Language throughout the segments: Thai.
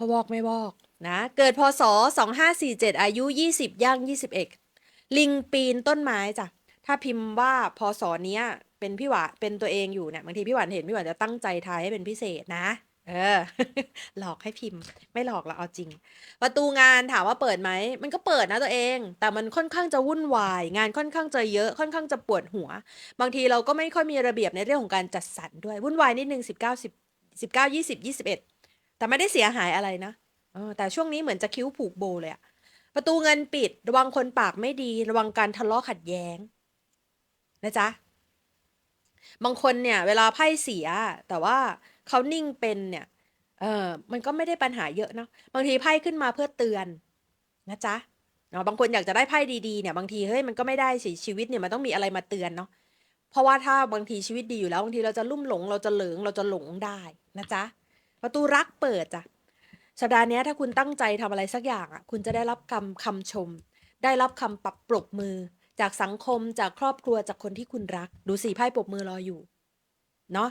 พ่อบอกไม่บอกนะ เกิดพศ 2547 อายุ 20 ย่าง 21 ลิงปีนต้นไม้จ้ะ ถ้าพิมพ์ว่าพศเนี้ยเป็นพี่หวานเป็นตัวเองอยู่เนี่ยบางทีพี่หวานเห็นพี่หวานจะตั้งใจทายให้เป็นพิเศษนะ เออ หลอกให้พิมพ์ ไม่หลอกละเอาจริง ประตูงานถามว่าเปิดไหม มันก็เปิดนะตัวเอง แต่มันค่อนข้างจะวุ่นวาย งานค่อนข้างจะเยอะ ค่อนข้างจะปวดหัว บางทีเราก็ไม่ค่อยมีระเบียบในเรื่องของการจัดสรรด้วย วุ่นวายนิดนึง19 10 19 20 21 แต่ไม่ได้เสียหายอะไรนะเออแต่ช่วงนี้เหมือนจะคิ้วผูกโบเลยอะประตูเงินปิด ระวังคนปากไม่ดี ระวังการทะเลาะขัดแย้ง นะจ๊ะ บางคนเนี่ย เวลาไพ่เสีย แต่ว่าเขานิ่งเป็นเนี่ย เออมันก็ไม่ได้ปัญหาเยอะเนาะบางทีไพ่ขึ้นมาเพื่อเตือน นะจ๊ะเนาะบางคนอยากจะได้ไพ่ดีๆเนี่ยบางทีเฮ้ยมันก็ไม่ได้สิชีวิตเนี่ยมันต้องมีอะไรมาเตือนเนาะเพราะว่าถ้าบางทีชีวิตดีอยู่แล้วบางทีเราจะลุ่มหลง เราจะเหลิงเราจะหลงได้นะจ๊ะ ประตูรักเปิดจ้ะสัปดาห์นี้ถ้าคุณตั้งใจทำอะไรสักอย่างอะ คุณจะได้รับคำคำชม ได้รับคำปรับปรบมือ จากสังคมจากครอบครัวจากคนที่คุณรัก ดูสีไพ่ปรบมือรออยู่ เนาะ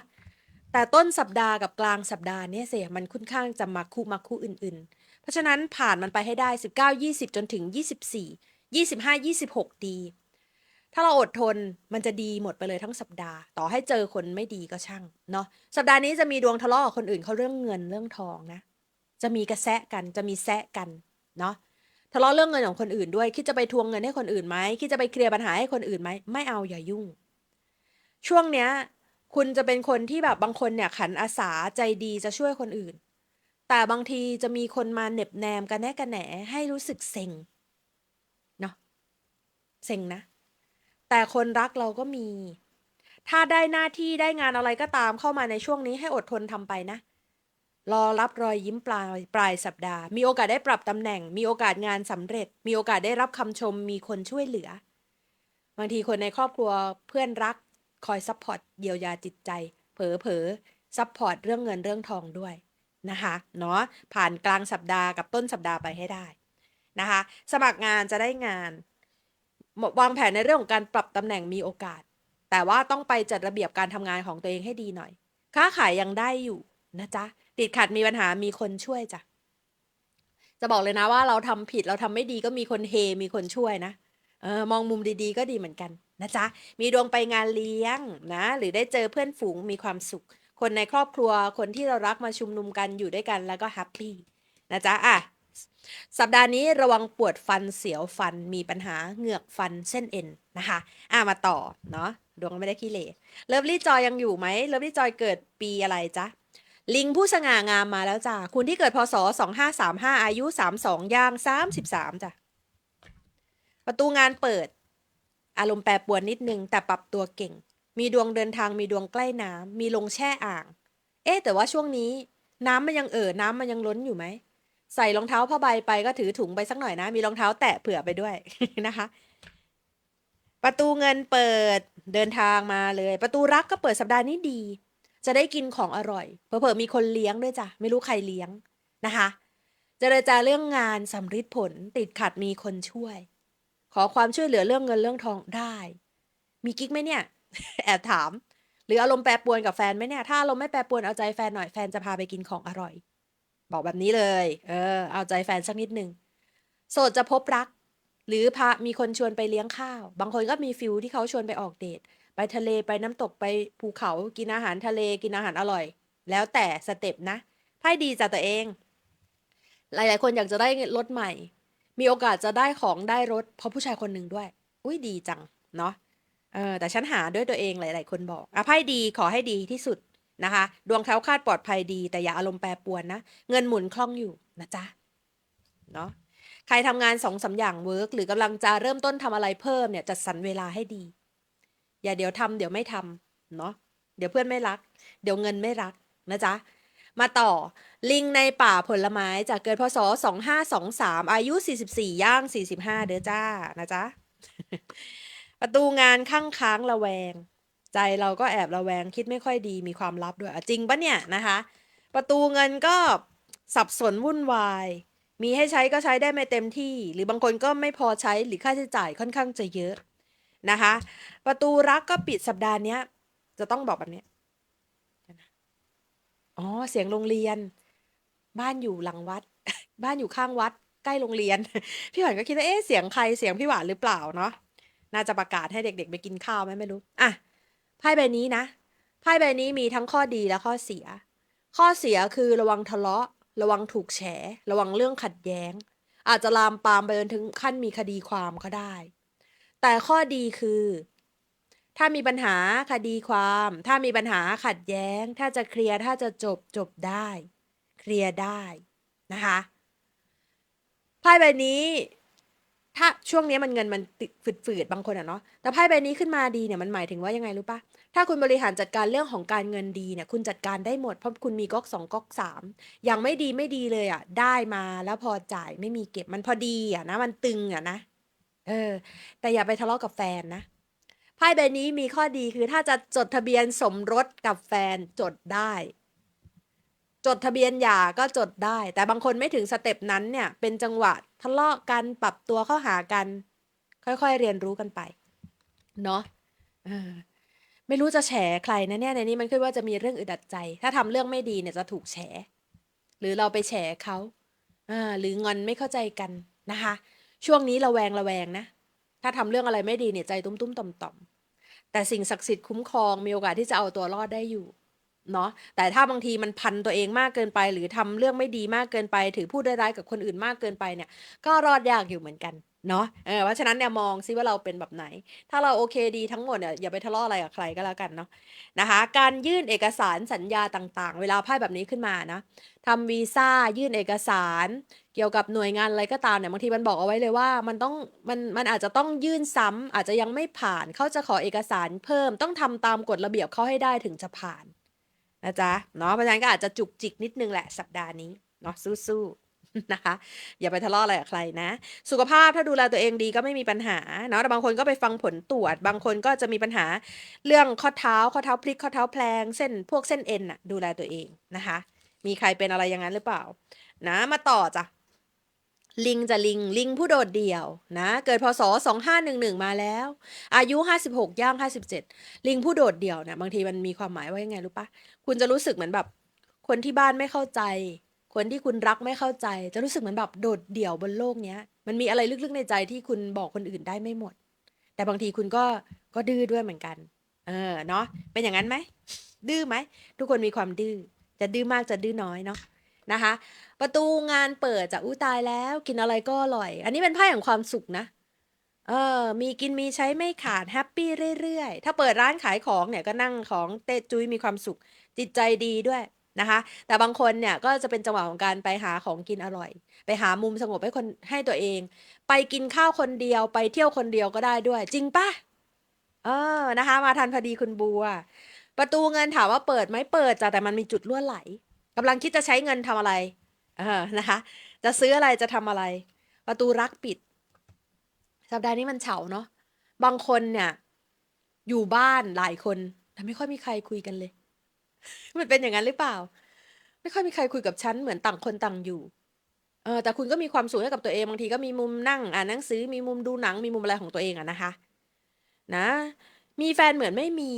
แต่ต้นสัปดาห์กับกลางสัปดาห์เนี่ยเสียมันค่อนข้างจะมาคู่มาคู่อื่น ๆ เพราะฉะนั้นผ่านมันไปให้ได้ 19 20 จนถึง 24 25 26 ดี ถ้าเราอดทนมันจะดีหมดไปเลยทั้งสัปดาห์ ต่อให้เจอคนไม่ดีก็ช่างเนาะสัปดาห์นี้จะมีดวงทะเลาะกับคนอื่นเขาเรื่องเงินเรื่องทองนะ จะมีกระแซะกันจะมีแซะกันเนาะทะเลาะเรื่องเงินของคนอื่นด้วย คิดจะไปทวงเงินให้คนอื่นไหมคิดจะไปเคลียร์ปัญหาให้คนอื่นไหมไม่เอาอย่ายุ่ง ช่วงเนี้ย คุณจะเป็นคนที่แบบบางคนเนี่ยขันอาสาใจดีจะช่วยคนอื่น แต่บางทีจะมีคนมาเหน็บแนมกันแน่กันแหนให้รู้สึกเซ็งเนาะเซ็งนะ แต่คนรักเราก็มี ถ้าได้หน้าที่ได้งานอะไรก็ตามเข้ามาในช่วงนี้ให้อดทนทำไปนะ รอรับรอยยิ้มปลายปลายสัปดาห์ มีโอกาสได้ปรับตำแหน่ง มีโอกาสงานสำเร็จ มีโอกาสได้รับคำชม มีคนช่วยเหลือ บางทีคนในครอบครัวเพื่อนรักคอยซัพพอร์ตเยียวยาจิตใจ เผลอเผอซัพพอร์ตเรื่องเงินเรื่องทองด้วยนะคะเนาะผ่านกลางสัปดาห์กับต้นสัปดาห์ไปให้ได้นะคะ สมัครงานจะได้งาน วางแผนในเรื่องของการปรับตำแหน่งมีโอกาส แต่ว่าต้องไปจัดระเบียบการทำงานของตัวเองให้ดีหน่อย ค้าขายยังได้อยู่นะจ๊ะ ติดขัดมีปัญหามีคนช่วยจ้ะ จะบอกเลยนะว่าเราทำผิดเราทำไม่ดีก็มีคนเฮมีคนช่วยนะเออมองมุมดีๆ ก็ดีเหมือนกันนะจ๊ะ มีดวงไปงานเลี้ยงนะ หรือได้เจอเพื่อนฝูงมีความสุข คนในครอบครัวคนที่เรารักมาชุมนุมกันอยู่ด้วยกันแล้วก็แฮปปี้นะจ๊ะอะ สัปดาห์นี้ระวังปวดฟันเสียวฟันมีปัญหาเหงือกฟันเส้นเอ็นนะคะอะมาต่อเนาะดวงไม่ได้ขี้เหร่เลิฟลี่จอยยังอยู่ไหมเลิฟลี่จอยเกิดปีอะไรจ๊ะลิงผู้สง่างามมาแล้วจ้ะคุณที่เกิดพศ2535 อายุ 32ย่าง 33จ้ะประตูงานเปิด อารมณ์แปรปรวนนิดนึง แต่ปรับตัวเก่ง มีดวงเดินทางมีดวงใกล้น้ำมีลงแช่อ่าง เอ๊แต่ว่าช่วงนี้ น้ำมันยังเอ่อน้ำมันยังล้นอยู่ไหม ใส่รองเท้าผ้าใบไปก็ถือถุงไปสักหน่อยนะ มีรองเท้าแตะเผื่อไปด้วยนะคะ ประตูเงินเปิดเดินทางมาเลย ประตูรักก็เปิดสัปดาห์นี้ดี จะได้กินของอร่อยเผลอมีคนเลี้ยงด้วยจ้ะไม่รู้ใครเลี้ยงนะคะเจรจาเรื่องงานสำฤทธิ์ผลติดขัดมีคนช่วย ขอความช่วยเหลือเรื่องเงินเรื่องทองได้ มีกิ๊กไหมเนี่ย แอบถาม หรืออารมณ์แปรปรวนกับแฟนไหมเนี่ย ถ้าอารมณ์ไม่แปรปรวนเอาใจแฟนหน่อยแฟนจะพาไปกินของอร่อย บอกแบบนี้เลย เออ เอาใจแฟนสักนิดหนึ่งโสดจะพบรัก หรือพามีคนชวนไปเลี้ยงข้าว บางคนก็มีฟิลที่เขาชวนไปออกเดท ไปทะเลไปน้ำตกไปภูเขากินอาหารทะเลกินอาหารอร่อย แล้วแต่สเต็ปนะไพ่ดีจากตัวเอง หลาย ๆ คนอยากจะได้รถใหม่ มีโอกาสจะได้ของได้รถ เพราะผู้ชายคนหนึ่งด้วย อุ้ยดีจัง เนาะเออแต่ฉันหาด้วยตัวเองหลาย ๆ คนบอกอะไพ่ดีขอให้ดีที่สุด นะคะ ดวงแคล้วคลาดปลอดภัยดี แต่อย่าอารมณ์แปรปรวนนะ เงินหมุนคล่องอยู่นะจ๊ะเนาะใครทำงานสองสาอย่างเวิร์กหรือกำลังจะเริ่มต้นทำอะไรเพิ่มเนี่ยจัดสรรเวลาให้ดี อย่าเดี๋ยวทำเดี๋ยวไม่ทำเนาะเดี๋ยวเพื่อนไม่รัก เดี๋ยวเงินไม่รักนะจ๊ะมาต่อ ลิงในป่าผลไม้จากเกิดพศ 2523 อายุ 44 ย่าง 45 เด้อจ้า นะจ๊ะ ประตูงานข้างค้างระแวง ใจเราก็แอบระแวงคิดไม่ค่อยดีมีความลับด้วยจริงปะเนี่ยนะคะ ประตูเงินก็สับสนวุ่นวาย มีให้ใช้ก็ใช้ได้ไม่เต็มที่ หรือบางคนก็ไม่พอใช้หรือค่าใช้จ่ายค่อนข้างจะเยอะนะคะ ประตูรักก็ปิดสัปดาห์นี้จะต้องบอกแบบนี้อ๋อเสียงโรงเรียน บ้านอยู่หลังวัด บ้านอยู่ข้างวัด ใกล้โรงเรียน พี่หวานก็คิดว่าเอ๊ะเสียงใครเสียงพี่หวานหรือเปล่าเนาะน่าจะประกาศให้เด็ก ๆ ไปกินข้าวไหมไม่รู้ อะ ไพ่ใบนี้นะไพ่ใบนี้มีทั้งข้อดีและข้อเสีย ข้อเสียคือระวังทะเลาะ ระวังถูกแฉ ระวังเรื่องขัดแย้ง อาจจะลามปามไปจนถึงขั้นมีคดีความก็ได้ แต่ข้อดีคือ ถ้ามีปัญหาคดีความ ถ้ามีปัญหาขัดแย้ง ถ้าจะเคลียร์ถ้าจะจบจบได้ เคลียร์ได้นะคะไพ่ใบนี้ ถ้าช่วงนี้มันเงินมันติดฝืดๆบางคนอะเนาะแต่ไพ่ใบนี้ขึ้นมาดีเนี่ยมันหมายถึงว่ายังไงรู้ปะถ้าคุณบริหารจัดการเรื่องของการเงินดีเนี่ยคุณจัดการได้หมดเพราะคุณมีก๊อกสองก๊อกสามอย่างไม่ดีไม่ดีเลยอะได้มาแล้วพอจ่ายไม่มีเก็บมันพอดีอะนะมันตึงอะนะเออ แต่อย่าไปทะเลาะกับแฟนนะไพ่ใบนี้มีข้อดีคือถ้าจะจดทะเบียนสมรสกับแฟนจดได้ จดทะเบียนหย่าก็จดได้ แต่บางคนไม่ถึงสเต็ปนั้นเนี่ย เป็นจังหวะทะเลาะกันปรับตัวเข้าหากัน ค่อยๆเรียนรู้กันไป เนาะไม่รู้จะแฉใครนะเนี่ยในนี้มันขึ้นว่าจะมีเรื่องอึดอัดใจ ถ้าทำเรื่องไม่ดีเนี่ยจะถูกแฉ หรือเราไปแฉเขาอ่าหรืองอนไม่เข้าใจกันนะคะ ช่วงนี้ระแวงระแวงนะ ถ้าทำเรื่องอะไรไม่ดีเนี่ยใจตุ้มตุ้มต่อมต่อมๆแต่สิ่งศักดิ์สิทธิ์คุ้มครองมีโอกาสที่จะเอาตัวรอดได้อยู่ เนาะแต่ถ้าบางทีมันพันตัวเองมากเกินไป หรือทำเรื่องไม่ดีมากเกินไป ถือพูดร้ายๆกับคนอื่นมากเกินไปเนี่ย ก็รอดยากอยู่เหมือนกันเนาะเออเพราะฉะนั้นเนี่ยมองซิว่าเราเป็นแบบไหน ถ้าเราโอเคดีทั้งหมดเนี่ยอย่าไปทะเลาะอะไรกับใครก็แล้วกันเนาะนะคะ การยื่นเอกสารสัญญาต่างๆ เวลาไพ่แบบนี้ขึ้นมานะทำวีซ่ายื่นเอกสาร เกี่ยวกับหน่วยงานอะไรก็ตามเนี่ยบางทีมันบอกเอาไว้เลยว่ามันต้องมันมันอาจจะต้องยื่นซ้ำอาจจะยังไม่ผ่านเขาจะขอเอกสารเพิ่มต้องทำตามกฎระเบียบเขาให้ได้ถึงจะผ่าน นะจ๊ะเนาะเพราะฉะนั้นก็อาจจะจุกจิกนิดนึงแหละสัปดาห์นี้เนาะสู้ๆนะคะ อย่าไปทะเลาะอะไรกับใครนะ สุขภาพถ้าดูแลตัวเองดีก็ไม่มีปัญหาเนาะแต่บางคนก็ไปฟังผลตรวจ บางคนก็จะมีปัญหาเรื่องข้อเท้าข้อเท้าพลิกข้อเท้าแพลงเส้นพวกเส้นเอ็นอะดูแลตัวเองนะคะ มีใครเป็นอะไรอย่างนั้นหรือเปล่า นะมาต่อจ้ะ ลิงจะลิง ลิงผู้โดดเดี่ยวนะ เกิดพศ 2511 มาแล้ว อายุ 56 ย่าง 57 ลิงผู้โดดเดี่ยวเนี่ยบางทีมันมีความหมายว่ายังไงรู้ปะคุณจะรู้สึกเหมือนแบบ คนที่บ้านไม่เข้าใจ คนที่คุณรักไม่เข้าใจ จะรู้สึกเหมือนแบบโดดเดี่ยวบนโลกเนี้ย มันมีอะไรลึกๆในใจที่คุณบอกคนอื่นได้ไม่หมด แต่บางทีคุณก็ก็ดื้อด้วยเหมือนกัน เออเนาะเป็นอย่างนั้นไหมดื้อไหมทุกคนมีความดื้อจะดื้อมากจะดื้อน้อยเนาะนะคะ ประตูงานเปิดจาอู้ตายแล้ว กินอะไรก็อร่อย อันนี้เป็นไพ่แห่งความสุขนะ เออ มีกินมีใช้ไม่ขาดแฮปปี้เรื่อยๆ ถ้าเปิดร้านขายของเนี่ยก็นั่งของเตะจุ้ยมีความสุข จิตใจดีด้วยนะคะ แต่บางคนเนี่ยก็จะเป็นจังหวะของการไปหาของกินอร่อย ไปหามุมสงบให้คนให้ตัวเอง ไปกินข้าวคนเดียวไปเที่ยวคนเดียวก็ได้ด้วย จริงปะเออนะคะ มาทันพอดีคุณบัว ประตูเงินถามว่าเปิดไหมเปิดจ้ะแต่มันมีจุดรั่วไหลกำลังคิดจะใช้เงินทำอะไร เออนะคะ จะซื้ออะไรจะทำอะไร ประตูรักปิด สัปดาห์นี้มันเฉาเนาะบางคนเนี่ย อยู่บ้านหลายคนแต่ไม่ค่อยมีใครคุยกันเลย มันเป็นอย่างนั้นหรือเปล่า ไม่ค่อยมีใครคุยกับฉันเหมือนต่างคนต่างอยู่เออแต่คุณก็มีความสุขให้กับตัวเองบางทีก็มีมุมนั่งอ่านหนังสือมีมุมดูหนังมีมุมอะไรของตัวเองอะนะคะ นะ มีแฟนเหมือนไม่มี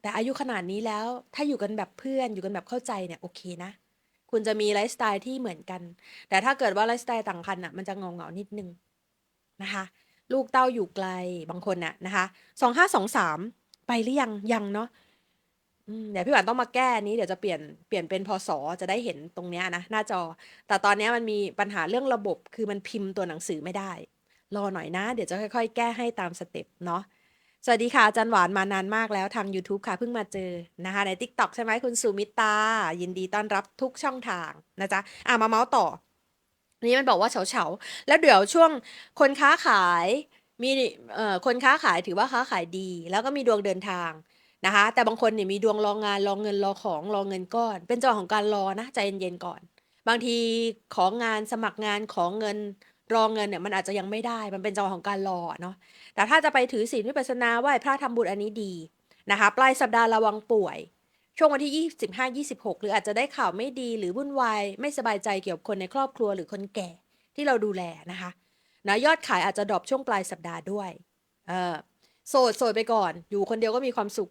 แต่อายุขนาดนี้แล้ว ถ้าอยู่กันแบบเพื่อนอยู่กันแบบเข้าใจเนี่ยโอเคนะ คุณจะมีไลฟ์สไตล์ที่เหมือนกัน แต่ถ้าเกิดว่าไลฟ์สไตล์ต่างกันอะมันจะเงาเงานิดนึงนะคะ ลูกเต้าอยู่ไกลบางคนน่ะนะคะสองห้าสองสามไปหรือยังยังเนาะเดี๋ยวพี่หวานต้องมาแก้นี้เดี๋ยวจะเปลี่ยนเปลี่ยนเป็นพศจะได้เห็นตรงเนี้ยนะหน้าจอ แต่ตอนเนี้ยมันมีปัญหาเรื่องระบบคือมันพิมพ์ตัวหนังสือไม่ได้ รอหน่อยนะ เดี๋ยวจะค่อย ๆ แก้ให้ตามสเต็ปเนาะ สวัสดีค่ะอาจันหวานมานานมากแล้วทาง YouTube ค่ะเพิ่งมาเจอนะคะ ใน TikTok ใช่ไหมคุณสุมิตา ยินดีต้อนรับทุกช่องทางนะจ๊ะ อะ มาเมาส์ต่อ นี่มันบอกว่าเฉาเฉาๆแล้วเดี๋ยวช่วงคนค้าขายมีเอ่อคนค้าขายถือว่าค้าขายดี แล้วก็มีดวงเดินทางนะคะ แต่บางคนเนี่ยมีดวงรองงานรองเงินรอของรอเงินก้อน เป็นจังหวะของการรอนะใจเย็นๆก่อน บางทีของงานสมัครงานของเงิน รอเงินเนี่ยมันอาจจะยังไม่ได้ มันเป็นจังหวะของการรอเนาะ แต่ถ้าจะไปถือศีลวิปัสสนาไหว้พระทำบุญอันนี้ดีนะคะ ปลายสัปดาห์ระวังป่วย ช่วงวันที่ 25 26 หรืออาจจะได้ข่าวไม่ดีหรือวุ่นวายไม่สบายใจเกี่ยวกับคนในครอบครัวหรือคนแก่ที่เราดูแลนะคะนะยอดขายอาจจะดรอปช่วงปลายสัปดาห์ด้วย เออโสดโสดไปก่อน อยู่คนเดียวก็มีความสุข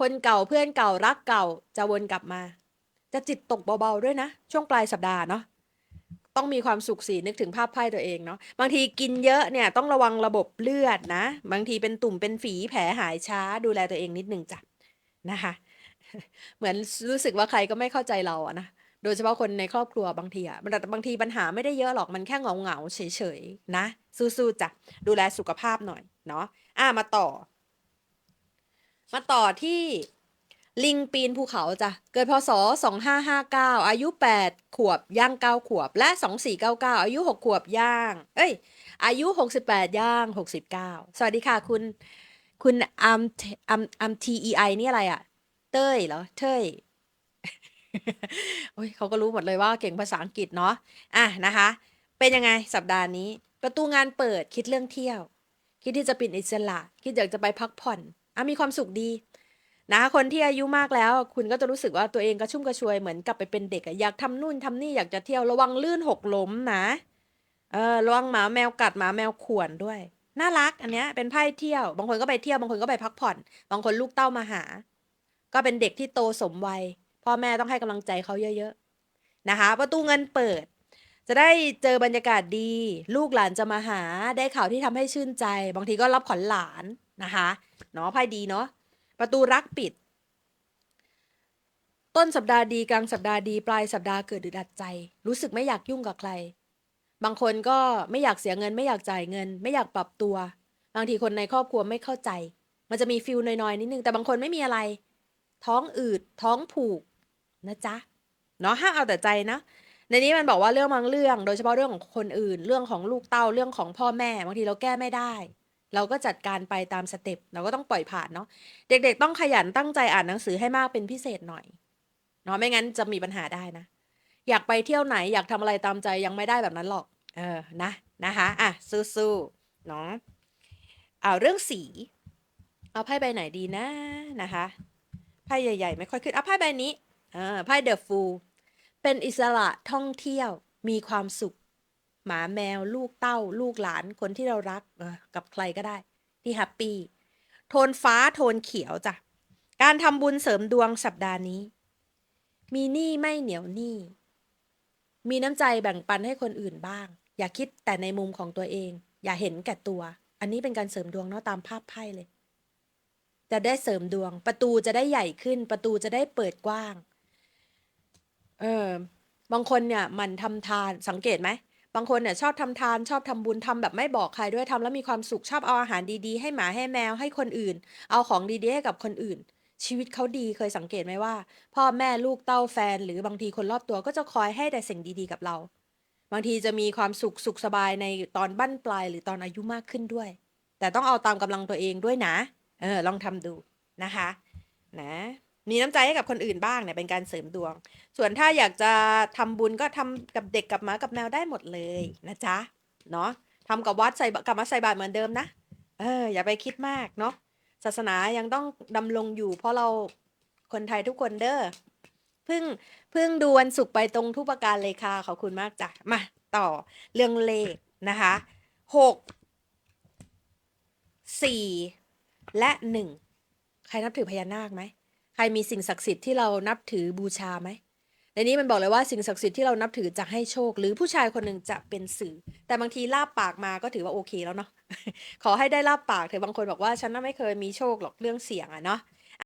คนเก่าเพื่อนเก่ารักเก่าจะวนกลับมา จะจิตตกเบาๆด้วยนะ ช่วงปลายสัปดาห์เนาะ ต้องมีความสุขสีนึกถึงภาพไพ่ตัวเองเนาะบางทีกินเยอะเนี่ยต้องระวังระบบเลือดนะ บางทีเป็นตุ่มเป็นฝีแผลหายช้าดูแลตัวเองนิดนึงจ้ะนะคะ เหมือนรู้สึกว่าใครก็ไม่เข้าใจเราอะนะโดยเฉพาะคนในครอบครัวบางทีอะมันบางทีปัญหาไม่ได้เยอะหรอกมันแค่เหงาเหงาเฉยๆนะสู้ๆจ้ะดูแลสุขภาพหน่อยเนาะอะมาต่อ มาต่อที่ ลิงปีนภูเขาจ้ะ เกิดพศ 2559 อายุ 8 ขวบ ย่าง 9 ขวบ และ 2499 อายุ 6 ขวบ ย่าง เอ้ย อายุ 68 ย่าง 69 สวัสดีค่ะ คุณ คุณอัมอัมอัม TEI นี่อะไรอะเต้ยเหรอ เต้ยโอ้ยเขาก็รู้หมดเลยว่าเก่งภาษาอังกฤษเนาะ อะนะคะ เป็นยังไงสัปดาห์นี้ ประตูงานเปิดคิดเรื่องเที่ยว คิดที่จะป็นอิสระ คิดอยากจะไปพักผ่อน อะมีความสุขดี นะคนที่อายุมากแล้ว คุณก็จะรู้สึกว่าตัวเองกระชุ่มกระชวยเหมือนกลับไปเป็นเด็กอะอยากทำนู่นทำนี่อยากจะเที่ยวระวังลื่นหกล้มนะเออระวังหมาแมวกัดหมาแมวข่วนด้วย น่ารักอันเนี้ยเป็นไพ่เที่ยว บางคนก็ไปเที่ยวบางคนก็ไปพักผ่อน บางคนลูกเต้ามาหา ก็เป็นเด็กที่โตสมวัยพ่อแม่ต้องให้กำลังใจเขาเยอะๆนะคะ ประตูเงินเปิด จะได้เจอบรรยากาศดี ลูกหลานจะมาหาได้ข่าวที่ทำให้ชื่นใจ บางทีก็รับขวัญหลานนะคะเนาะไพ่ดีเนาะ ประตูรักปิด ต้นสัปดาห์ดีกลางสัปดาห์ดี ปลายสัปดาห์เกิดอึดอัดใจ รู้สึกไม่อยากยุ่งกับใคร บางคนก็ไม่อยากเสียเงิน ไม่อยากจ่ายเงิน ไม่อยากปรับตัว บางทีคนในครอบครัวไม่เข้าใจ มันจะมีฟิลน้อยๆนิดนึง แต่บางคนไม่มีอะไร ท้องอืด ท้องผูกนะจ๊ะเนาะห้ามเอาแต่ใจนะในนี้มันบอกว่าเรื่องบางเรื่อง โดยเฉพาะเรื่องของคนอื่น เรื่องของลูกเต้าเรื่องของพ่อแม่ บางทีเราแก้ไม่ได้ เราก็จัดการไปตามสเต็ปเราก็ต้องปล่อยผ่านเนาะเด็กๆ ต้องขยันตั้งใจอ่านหนังสือให้มากเป็นพิเศษหน่อยเนาะไม่งั้นจะมีปัญหาได้นะ อยากไปเที่ยวไหนอยากทำอะไรตามใจยังไม่ได้แบบนั้นหรอก เออนะนะคะอะสู้ๆเนาะเอาเรื่องสี เอาไพ่ใบไหนดีนะนะคะไพ่ใหญ่ๆ ไม่ค่อยขึ้นเอาไพ่ใบนี้อ่าไพ่เดอะฟูลเป็นอิสระท่องเที่ยวมีความสุข หมาแมวลูกเต้า ลูกหลานคนที่เรารักกับใครก็ได้ ที่แฮปปี้โทนฟ้าโทนเขียวจ้ะ การทำบุญเสริมดวงสัปดาห์นี้ มีหนี้ไม่เหนียวหนี้ มีน้ำใจแบ่งปันให้คนอื่นบ้าง อย่าคิดแต่ในมุมของตัวเอง อย่าเห็นแก่ตัว อันนี้เป็นการเสริมดวงเนาะตามภาพไพ่เลย จะได้เสริมดวง ประตูจะได้ใหญ่ขึ้น ประตูจะได้เปิดกว้าง เออบางคนเนี่ยมันทำทานสังเกตไหม บางคนเนี่ยชอบทำทานชอบทำบุญทำแบบไม่บอกใครด้วยทำแล้วมีความสุขชอบเอาอาหารดีๆ ให้หมาให้แมวให้คนอื่น เอาของดีๆให้กับคนอื่น ชีวิตเขาดีเคยสังเกตไหมว่า พ่อแม่ลูกเต้าแฟน หรือบางทีคนรอบตัวก็จะคอยให้แต่สิ่งดีๆกับเรา บางทีจะมีความสุขสุขสบายในตอนบั้นปลายหรือตอนอายุมากขึ้นด้วย แต่ต้องเอาตามกำลังตัวเองด้วยนะ เออลองทำดูนะคะ นะ มีน้ำใจให้กับคนอื่นบ้างเนี่ยเป็นการเสริมดวง ส่วนถ้าอยากจะทำบุญก็ทำกับเด็กกับหมากับแมวได้หมดเลยนะจ๊ะเนาะทำกับวัดใส่กับวัดใส่บาตรเหมือนเดิมนะเอออย่าไปคิดมากเนาะศาสนายังต้องดำรงอยู่ เพราะเราคนไทยทุกคนเด้อเพิ่งเพิ่งดูวันศุกร์ไปตรงทุกประการเลยค่ะขอบคุณมากจ้ะมาต่อเรื่องเลขนะคะหกสี่และหนึ่งใครนับถือพญานาคไหม ใครมีสิ่งศักดิ์สิทธิ์ที่เรานับถือบูชาไหม ในนี้มันบอกเลยว่าสิ่งศักดิ์สิทธิ์ที่เรานับถือจะให้โชค หรือผู้ชายคนหนึ่งจะเป็นสื่อ แต่บางทีลาบปากมาก็ถือว่าโอเคแล้วเนาะ ขอให้ได้ลาบปากเถอะบางคนบอกว่าฉันน่าไม่เคยมีโชคหรอกเรื่องเสียงอะเนาะ